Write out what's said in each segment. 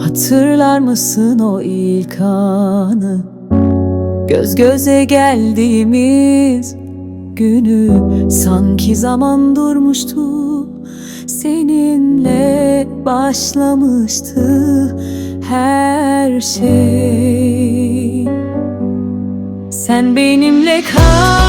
Hatırlar mısın o ilk anı? Göz göze geldiğimiz günü Sanki zaman durmuştu. Seninle başlamıştı her şey. Sen benimle kal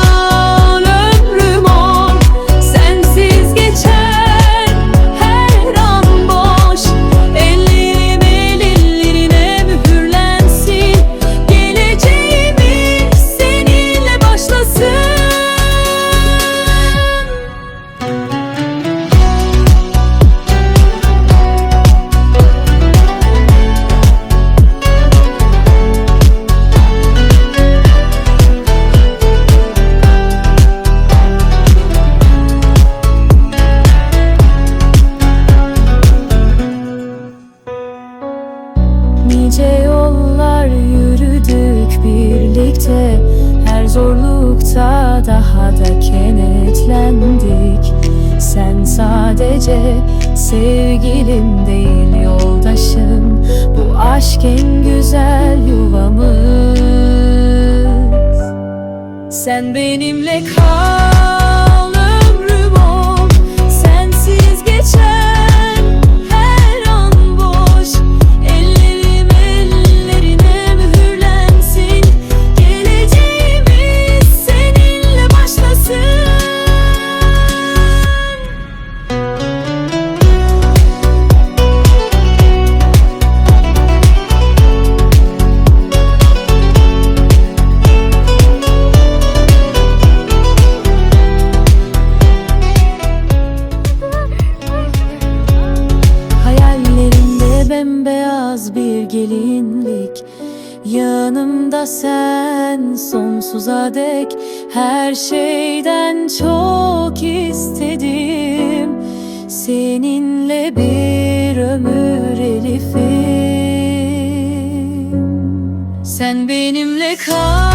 daha da kenetlendik. Sen sadece sevgilim değil yoldaşım Bu aşk en güzel yuvamız. Sen benimle kal bembeyaz bir gelinlik. Yanımda sen sonsuza dek Her şeyden çok istedim. Seninle bir ömür Elif'im. Sen benimle kal